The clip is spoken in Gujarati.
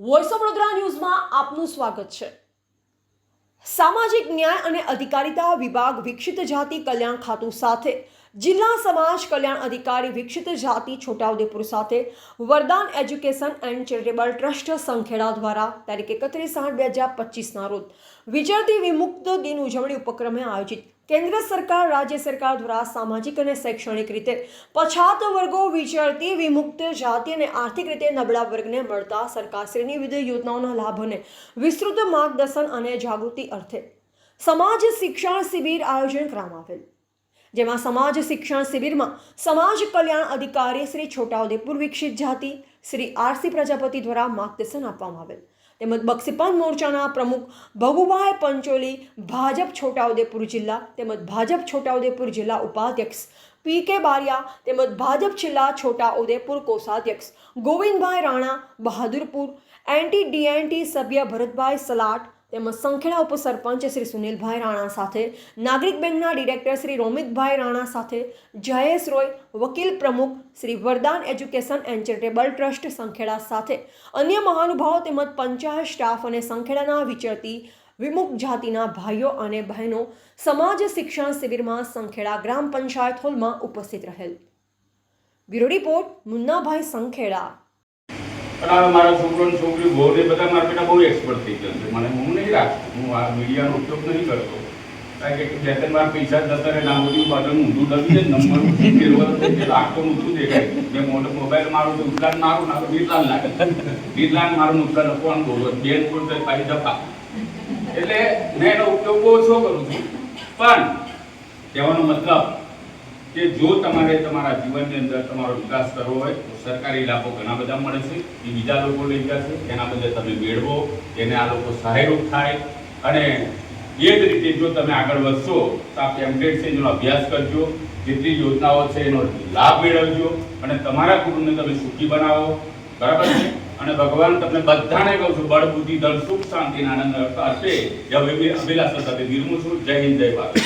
વોઇસ ઓફ વડોદરા ન્યૂઝમાં આપનું સ્વાગત છે. સામાજિક ન્યાય અને અધિકારિતા વિભાગ વિકસિત જાતિ કલ્યાણ ખાતું સાથે જિલ્લા સમાજ કલ્યાણ અધિકારી વિકસિત જાતિ છોટાઉદેપુર સાથે Vardan education and charitable trust Sankheda દ્વારા તારીખ એકત્રીસ આઠ બે હજાર પચીસના રોજ વિદ્યાર્થી વિમુક્ત દિન ઉજવણી ઉપક્રમે આયોજિત. કેન્દ્ર સરકાર, રાજ્ય સરકાર દ્વારા સામાજિક અને શૈક્ષણિક રીતે પછાત વર્ગો વિદ્યાર્થી વિમુક્ત જાતિ અને આર્થિક રીતે નબળા વર્ગને મળતા સરકારશ્રીની વિવિધ યોજનાઓના લાભોને વિસ્તૃત માર્ગદર્શન અને જાગૃતિ અર્થે સમાજ શિક્ષણ શિબિર આયોજન કરવામાં આવેલ. જેમાં સમાજ શિક્ષણ શિબિરમાં સમાજ કલ્યાણ અધિકારી શ્રી છોટાઉદેપુર વિકસિત જાતિ શ્રી આરસી પ્રજાપતિ દ્વારા માર્ગદર્શન આપવામાં આવેલ. તેમજ બક્ષીપંથ મોરચાના પ્રમુખ ભગુભાઈ પંચોલી, ભાજપ છોટાઉદેપુર જિલ્લા, તેમજ ભાજપ છોટાઉદેપુર જિલ્લા ઉપાધ્યક્ષ પી કે બારિયા, તેમજ ભાજપ જિલ્લા છોટાઉદેપુર કોષાધ્યક્ષ ગોવિંદભાઈ રાણા, બહાદુરપુર એન્ટી ડીએનટી સભ્ય ભરતભાઈ સલાટ તેમજ સંખેડા ઉપસરપંચ શ્રી સુનિલભાઈ રાણા સાથે નાગરિક બેંકના ડિરેક્ટર શ્રી રોમિતભાઈ રાણા સાથે જયેશ રોય, વકીલ પ્રમુખ Shri Vardan education and charitable trust Sankheda સાથે અન્ય મહાનુભાવો તેમજ પંચાયત સ્ટાફ અને સંખેડાના વિચરતી વિમુખ જાતિના ભાઈઓ અને બહેનો સમાજ શિક્ષણ શિબિરમાં સંખેડા ગ્રામ પંચાયત હોલમાં ઉપસ્થિત રહેલ. Bureau report Munnabhai Sankheda. પણ હવે મારા છોકરો ને છોકરી બહુ ને બધા મારા બેટા બહુ એક્સપર્ટ થઈ ગયા છે. મને હું નહીં રાખતો. હું આ મીડિયાનો ઉપયોગ નહીં કરતો. કારણ કે બે ત્રણ વાર પૈસા જતા રહે ના બધું પાછળ ઊંધું દબી જાય નંબર ફેરવા આખો ઊંધું દેખાય. મેં મોટો મોબાઈલ મારું તો ઉતલાન મારું ના તો બીરલાલ લાગે બીરલાલ મારું નુકસાન કોણ બોલો. બેન બોલતો પાઈ દફા એટલે મેં એનો ઉપયોગ બહુ ઓછો કરું છું. પણ કહેવાનો મતલબ કે જો તમારે તમારા જીવનની અંદર તમારો વિકાસ કરવો હોય, તો સરકારી લાભો ઘણા બધા મળે છે. એ બીજા લોકો લઈ જશે એના બદલે તમે મેળવો એને આ લોકો સહાયરૂપ થાય. અને એ જ રીતે જો તમે આગળ વધશો, તો આ પેમ્પલેટ છે, એનો અભ્યાસ કરજો, જેટલી યોજનાઓ છે, એનો લાભ મેળવજો. અને તમારા કુટુંબને તમે સુખી બનાવો. બરાબર છે? અને ભગવાન તમને બધાને કહું છું, બળ, બુદ્ધિ દળ સુખ, શાંતિ આનંદ એ અભિલાષા સાથે વિરમું છું. જય હિન્દ, જય ભારત.